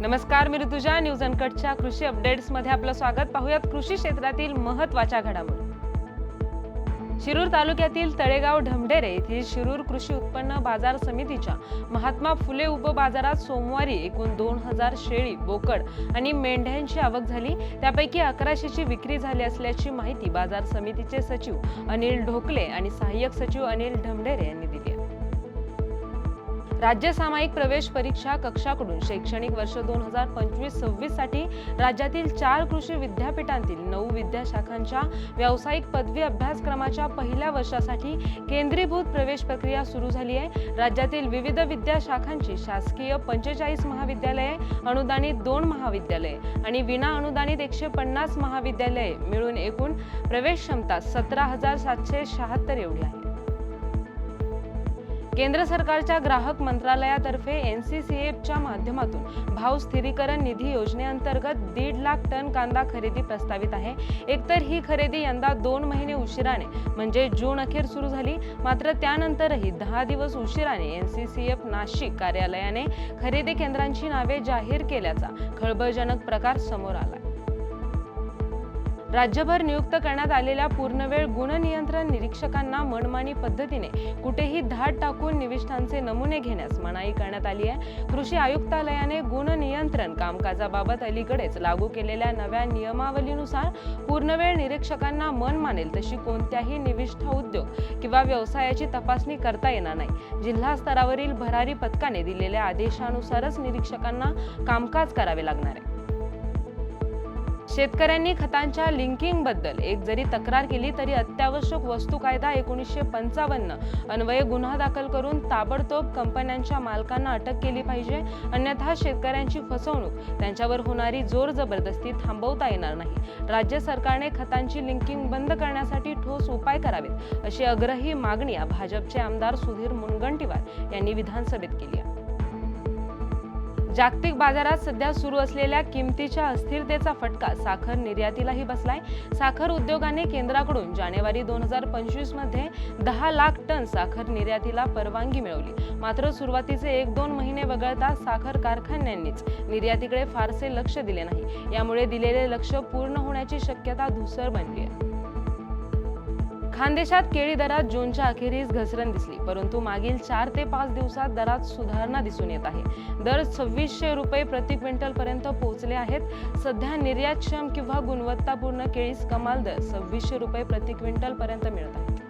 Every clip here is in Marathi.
नमस्कार मी ऋतुजा. न्यूज अनकटच्या कृषी अपडेट्समध्ये आपलं स्वागत. पाहूयात कृषी क्षेत्रातील महत्त्वाच्या घडामोडी. शिरूर तालुक्यातील तळेगाव ढमढेरे येथील शिरूर कृषी उत्पन्न बाजार समितीच्या महात्मा फुले उपबाजारात सोमवारी एकूण दोन हजार शेळी बोकड आणि मेंढ्यांची आवक झाली. त्यापैकी अकराशेची विक्री झाली असल्याची माहिती बाजार समितीचे सचिव अनिल ढोकले आणि सहाय्यक सचिव अनिल ढमढेरे यांनी दिली. राज्य सामायिक प्रवेश परीक्षा कक्षाकडून शैक्षणिक वर्ष दोन हजार पंचवीस सव्वीससाठी राज्यातील चार कृषी विद्यापीठांतील नऊ विद्याशाखांच्या व्यावसायिक पदवी अभ्यासक्रमाच्या पहिल्या वर्षासाठी केंद्रीभूत प्रवेश प्रक्रिया सुरू झाली आहे. राज्यातील विविध विद्याशाखांची शासकीय पंचेचाळीस महाविद्यालये अनुदानित दोन महाविद्यालये आणि विना अनुदानित एकशे पन्नास महाविद्यालये मिळून एकूण प्रवेश क्षमता सतरा हजार सातशे शहात्तर एवढी आहे. केंद्र सरकारच्या ग्राहक मंत्रालयातर्फे एन सी सी एफच्या माध्यमातून भाव स्थिरीकरण निधी योजनेअंतर्गत दीड लाख टन कांदा खरेदी प्रस्तावित आहे. एकतर ही खरेदी यंदा दोन महिने उशिराने म्हणजे जून अखेर सुरू झाली मात्र त्यानंतरही दहा दिवस उशिराने N C C F Nashik कार्यालयाने खरेदी केंद्रांची नावे जाहीर केल्याचा खळबळजनक प्रकार समोर आला राज्यभर नियुक्त करण्यात आलेल्या पूर्णवेळ गुणनियंत्रण निरीक्षकांना मनमानी पद्धतीने कुठेही धाड टाकून निविष्ठांचे नमुने घेण्यास मनाई करण्यात आली आहे. कृषी आयुक्तालयाने गुणनियंत्रण कामकाजाबाबत अलीकडेच लागू केलेल्या नव्या नियमावलीनुसार पूर्णवेळ निरीक्षकांना मन मानेल तशी कोणत्याही निविष्ठा उद्योग किंवा व्यवसायाची तपासणी करता येणार नाही. जिल्हा स्तरावरील भरारी पथकाने दिलेल्या आदेशानुसारच निरीक्षकांना कामकाज करावे लागणार आहे. शेतकऱ्यांनी खतांच्या लिंकिंगबद्दल एक जरी तक्रार केली तरी अत्यावश्यक वस्तू कायदा एकोणीसशे पंचावन्न अन्वये गुन्हा दाखल करून ताबडतोब कंपन्यांच्या मालकांना अटक केली पाहिजे. अन्यथा शेतकऱ्यांची फसवणूक त्यांच्यावर होणारी जोर जबरदस्ती थांबवता येणार नाही. राज्य सरकारने खतांची लिंकिंग बंद करण्यासाठी ठोस उपाय करावेत अशी आग्रही मागणी भाजपचे आमदार सुधीर मुनगंटीवार यांनी विधानसभेत केली आहे. जागतिक बाजारात सध्या सुरू असलेल्या किमतीच्या अस्थिरतेचा फटका साखर निर्यातीलाही बसलाय. साखर उद्योगाने केंद्राकडून जानेवारी दोन हजार पंचवीसमध्ये दहा लाख टन साखर निर्यातीला परवानगी मिळवली. मात्र सुरुवातीचे एक दोन महिने वगळता साखर कारखान्यांनीच निर्यातीकडे फारसे लक्ष दिले नाही. यामुळे दिलेले लक्ष पूर्ण होण्याची शक्यता धुसर बनली आहे. खानदेशात केळी दरात जूनच्या अखेरीस घसरण दिसली परंतु मागील चार ते पाच दिवसात दरात सुधारणा दिसून येत आहे. दर सव्वीसशे रुपये प्रति क्विंटल पर्यंत पोहोचले आहेत. सध्या निर्यातक्षम किंवा गुणवत्तापूर्ण केळीस कमाल दर सव्वीसशे रुपये प्रति क्विंटल पर्यंत मिळत आहे.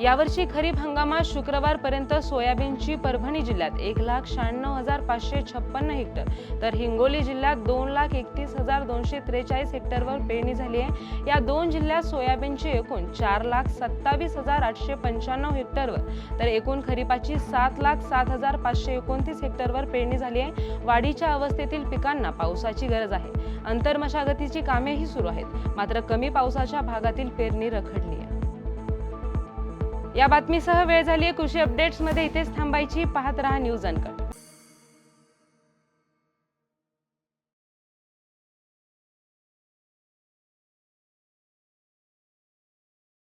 यावर्षी खरीप हंगामात शुक्रवारपर्यंत सोयाबीनची परभणी जिल्ह्यात एक लाख शहाण्णव हजार पाचशे छप्पन्न हेक्टर तर हिंगोली जिल्ह्यात दोन लाख एकतीस हजार दोनशे त्रेचाळीस हेक्टरवर पेरणी झाली आहे. या दोन जिल्ह्यात सोयाबीनची एकूण चार लाख सत्तावीस हजार आठशे पंच्याण्णव हेक्टरवर तर एकूण खरीपाची सात लाख सात हजार पाचशे एकोणतीस हेक्टरवर पेरणी झाली आहे. वाढीच्या अवस्थेतील पिकांना पावसाची गरज आहे. अंतर्मशागतीची कामेही सुरू आहेत. मात्र कमी पावसाच्या भागातील पेरणी रखडली आहे. या बातमीसह वेळ झाली आहे कृषी अपडेट्समध्ये इथेच थांबायची. पाहत रहा न्यूज अनकट.